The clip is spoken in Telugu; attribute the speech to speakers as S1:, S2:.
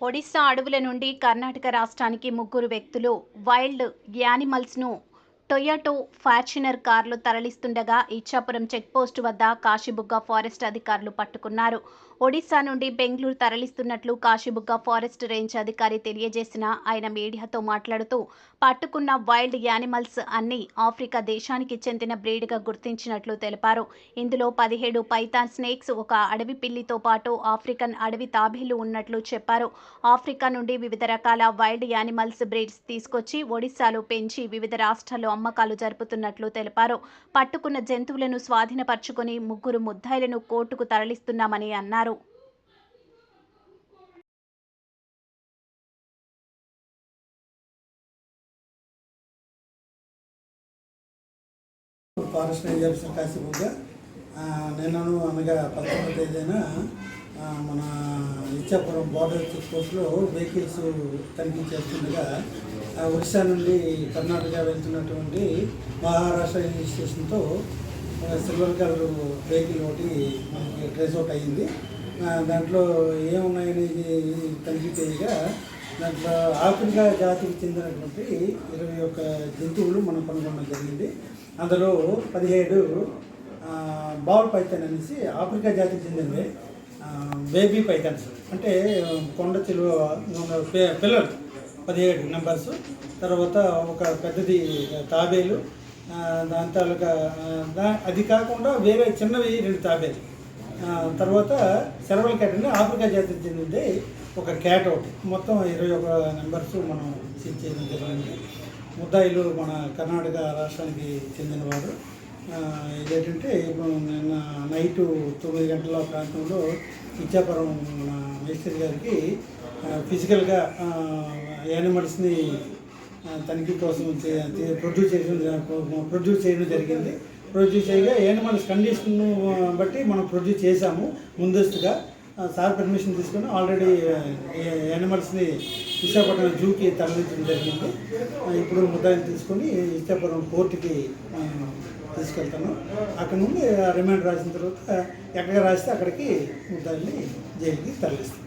S1: ఒడిశా అడవుల నుండి కర్ణాటక రాష్ట్రానికి ముగ్గురు వ్యక్తులు వైల్డ్ యానిమల్స్ను టొయోటో ఫార్చునర్ కార్లు తరలిస్తుండగా ఇచ్చాపురం చెక్పోస్టు వద్ద కాశీబుగ్గ ఫారెస్ట్ అధికారులు పట్టుకున్నారు. ఒడిశా నుండి బెంగళూరు తరలిస్తున్నట్లు కాశీబుగ్గ ఫారెస్ట్ రేంజ్ అధికారి తెలియజేసిన ఆయన మీడియాతో మాట్లాడుతూ పట్టుకున్న వైల్డ్ యానిమల్స్ అన్ని ఆఫ్రికా దేశానికి చెందిన బ్రీడ్గా గుర్తించినట్లు తెలిపారు. ఇందులో పదిహేడు పైథాన్ స్నేక్స్ ఒక అడవి పిల్లితో పాటు ఆఫ్రికన్ అడవి తాబేలు ఉన్నట్లు చెప్పారు. ఆఫ్రికా నుండి వివిధ రకాల వైల్డ్ యానిమల్స్ బ్రీడ్స్ తీసుకొచ్చి ఒడిశాలో పెంచి వివిధ రాష్ట్రాల్లో అమ్మకాలు జరుపుతున్నట్లు తెలిపారు. పట్టుకున్న జంతువులను స్వాధీనపరుచుకొని ముగ్గురు ముద్దాయిలను కోర్టుకు తరలిస్తున్నామని అన్నారు.
S2: ఫారెస్ట్ రేంజ్ కాసిపోగా నిన్నను అనగా పదకొండవ తేదీన మన ఇచ్చాపురం బార్డర్ చెక్ పోస్ట్లో వెహికల్స్ తనిఖీ చేస్తుండగా ఒడిశా నుండి కర్ణాటక వెళ్తున్నటువంటి మహారాష్ట్ర రిజిస్ట్రేషన్తో స్టేషన్తో సిల్వర్ కలర్ వెహికల్ ఒకటి మనకి ట్రేస్ అవుట్ అయ్యింది. దాంట్లో ఏమున్నాయని తనిఖీ చేయగా దాంట్లో ఆఫ్రికా జాతికి చెందినటువంటి ఇరవై ఒక్క జంతువులు మనం కనుగొనడం జరిగింది. అందులో పదిహేడు ఆ, బాల్ పైథాన్ అనేసి ఆఫ్రికా జాతికి చెందినవి బేబీ పైథాన్స్. అంటే కొండ చిలువ పిల్లలు. పదిహేడు నెంబర్స్. తర్వాత ఒక పెద్దది తాబేలు. దాని తాలూకా దా- అది కాకుండా వేరే చిన్నవి రెండు తాబేలు. తర్వాత సెరవల్ క్యాట్ అంటే ఆఫ్రికా జాతికి చెందింది ఒక క్యాట్ ఒకటి. మొత్తం ఇరవై ఒక నెంబర్స్ మనం సీజ్ చేయడం జరిగింది. ముద్దాయిలు మన కర్ణాటక రాష్ట్రానికి చెందినవారు. ఇదేంటంటే ఇప్పుడు నిన్న నైట్ తొమ్మిది గంటల ప్రాంతంలో ఇచ్చాపురం మన మేస్త్రి గారికి ఫిజికల్గా యానిమల్స్ని తనిఖీ కోసం ప్రొడ్యూస్ చేయడం ప్రొడ్యూస్ చేయడం జరిగింది. ప్రొడ్యూస్ చేయగా యానిమల్స్ కండిషన్ బట్టి మనం ప్రొడ్యూస్ చేశాము ముందస్తుగా. సార్ పర్మిషన్ తీసుకొని ఆల్రెడీ యానిమల్స్ని విశాఖపట్నం జూకి తరలించడం జరిగింది. ఇప్పుడు ముద్దాయిని తీసుకొని విశాఖపురం కోర్టుకి తీసుకెళ్తాను. అక్కడ నుండి రిమాండ్ రాసిన తర్వాత ఎక్కడ రాస్తే అక్కడికి ముద్దాయిని జైలుకి తరలిస్తాను.